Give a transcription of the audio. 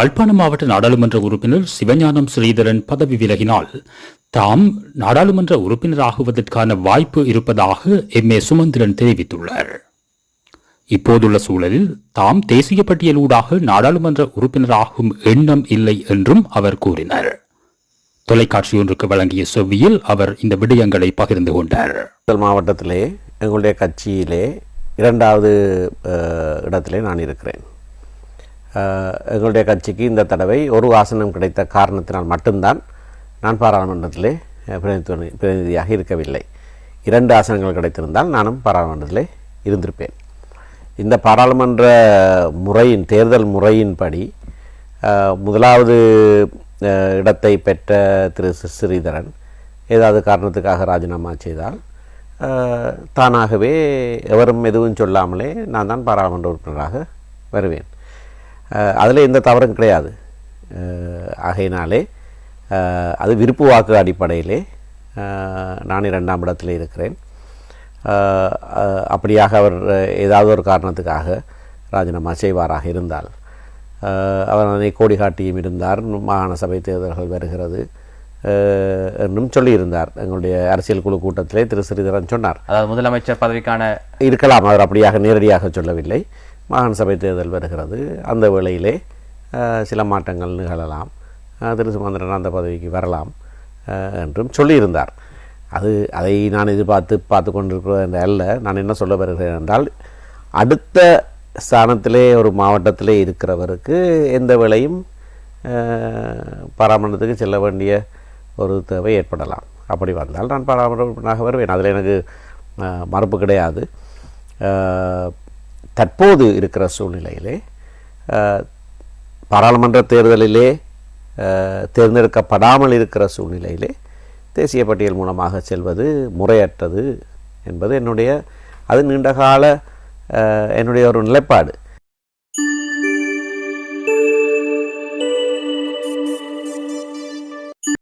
யாழ்ப்பாண மாவட்ட நாடாளுமன்ற உறுப்பினர் சிவஞானம் ஸ்ரீதரன் பதவி விலகினால் தாம் நாடாளுமன்ற உறுப்பினராகுவதற்கான வாய்ப்பு இருப்பதாக எம். ஏ. சுமந்திரன் தெரிவித்துள்ளார். இப்போதுள்ள சூழலில் தாம் தேசிய பட்டியலூடாக நாடாளுமன்ற உறுப்பினராகும் எண்ணம் இல்லை என்றும் அவர் கூறினார். தொலைக்காட்சி ஒன்றுக்கு வழங்கிய செவ்வியில் அவர் இந்த விடயங்களை பகிர்ந்து கொண்டார். மாவட்டத்திலே எங்களுடைய கட்சியிலே இரண்டாவது இடத்திலே நான் இருக்கிறேன். எங்களுடைய கட்சிக்கு இந்த தடவை ஒரு ஆசனம் கிடைத்த காரணத்தினால் மட்டும்தான் நான் பாராளுமன்றத்திலே அஹ், பிரதிநிதித்துவ பிரதிநிதியாக இருக்கவில்லை. இரண்டு ஆசனங்கள் கிடைத்திருந்தால் நானும் பாராளுமன்றத்திலே இருந்திருப்பேன். இந்த பாராளுமன்ற முறையின் தேர்தல் முறையின்படி முதலாவது இடத்தை பெற்ற திரு ஸ்ரீதரன் ஏதாவது காரணத்துக்காக ராஜினாமா செய்தால் தானாகவே எவரும் எதுவும் சொல்லாமலே நான் தான் பாராளுமன்ற உறுப்பினராக வருவேன். அதில் எந்த தவறும் கிடையாது. ஆகையினாலே அது விருப்பு வாக்கு அடிப்படையிலே நான் இரண்டாம் இடத்தில் இருக்கிறேன். அப்படியாக அவர் ஏதாவது ஒரு காரணத்துக்காக ராஜினாமா செய்வாராக இருந்தால் அவர் அதனை கோடி காட்டியும் இருந்தார். மாகாண சபை தேர்தல்கள் வருகிறது என்றும் சொல்லியிருந்தார். எங்களுடைய அரசியல் குழு கூட்டத்திலே திரு ஸ்ரீதரன் சொன்னார். அதாவது முதலமைச்சர் பதவிக்கான இருக்கலாம் அவர் அப்படியாக நேரடியாக சொல்லவில்லை. மாகாண சபை தேர்தல் வருகிறது. அந்த வேளையிலே சில மாற்றங்கள் நிகழலாம். திரு சுமந்திரன் அந்த பதவிக்கு வரலாம் என்றும் சொல்லியிருந்தார். அது அதை நான் எதிர்பார்த்து பார்த்து கொண்டிருக்கிறது என்ற அல்ல. நான் என்ன சொல்ல வருகிறேன் என்றால் அடுத்த ஸ்தானத்திலே ஒரு மாவட்டத்திலே இருக்கிறவருக்கு எந்த வேலையும் அஹ், பாராமணத்துக்கு செல்ல வேண்டிய ஒரு தேவை ஏற்படலாம். அப்படி வந்தால் நான் பாராமணமாக வருவேன். அதில் எனக்கு மறுப்பு கிடையாது. தற்போது இருக்கிற சூழ்நிலையிலே பாராளுமன்ற தேர்தலிலே தேர்ந்தெடுக்கப்படாமல் இருக்கிற சூழ்நிலையிலே தேசிய பட்டியல் மூலமாக செல்வது முறையற்றது என்பது என்னுடைய அது நீண்டகால என்னுடைய ஒரு நிலைப்பாடு.